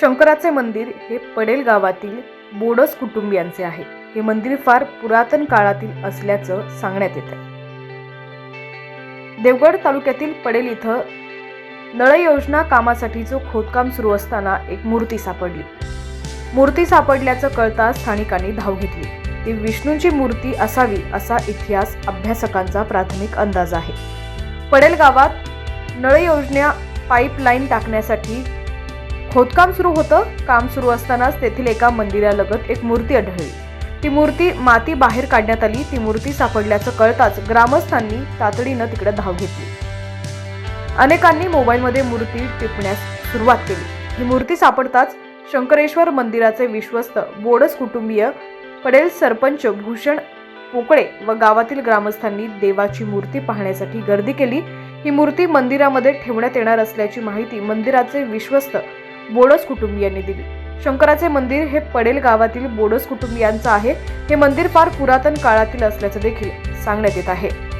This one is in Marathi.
शंकराचे मंदिर हे पडेल गावातील बोडस कुटुंबियांचे आहे. हे मंदिर फार पुरातन काळातील असल्याचं सांगण्यात येत आहे देवगड तालुक्यातील पडेल इथं नळ योजना जो खोदकाम सुरू असताना एक मूर्ती सापडली. मूर्ती सापडल्याचं कळता स्थानिकांनी धाव घेतली. ती विष्णूंची मूर्ती असावी असा इतिहास अभ्यासकांचा प्राथमिक अंदाज आहे. पडेल गावात नळ योजना पाईपलाईन टाकण्यासाठी खोदकाम सुरू होतं. काम सुरू असतानाच तेथील एका मंदिरालगत एक मूर्ती आढळली. ती मूर्ती माती बाहेर काढण्यात आली. ती मूर्ती सापडल्याचं कळताच ग्रामस्थांनी तातडीनं तिकडे धाव घेतली. अनेकांनी मोबाईलमध्ये मूर्ती टिपण्यास सुरुवात केली. ही मूर्ती सापडताच शंकरेश्वर मंदिराचे विश्वस्त बोडस कुटुंबीय पडेल सरपंच भूषण पोकळे व गावातील ग्रामस्थांनी देवाची मूर्ती पाहण्यासाठी गर्दी केली. ही मूर्ती मंदिरामध्ये ठेवण्यात येणार असल्याची माहिती मंदिराचे विश्वस्त बोडस कुटुंबियांनी दिली. शंकराचे मंदिर हे पडेल गावातील बोडस कुटुंबियांचं आहे. हे मंदिर फार पुरातन काळातील असल्याचं देखील सांगण्यात येत आहे.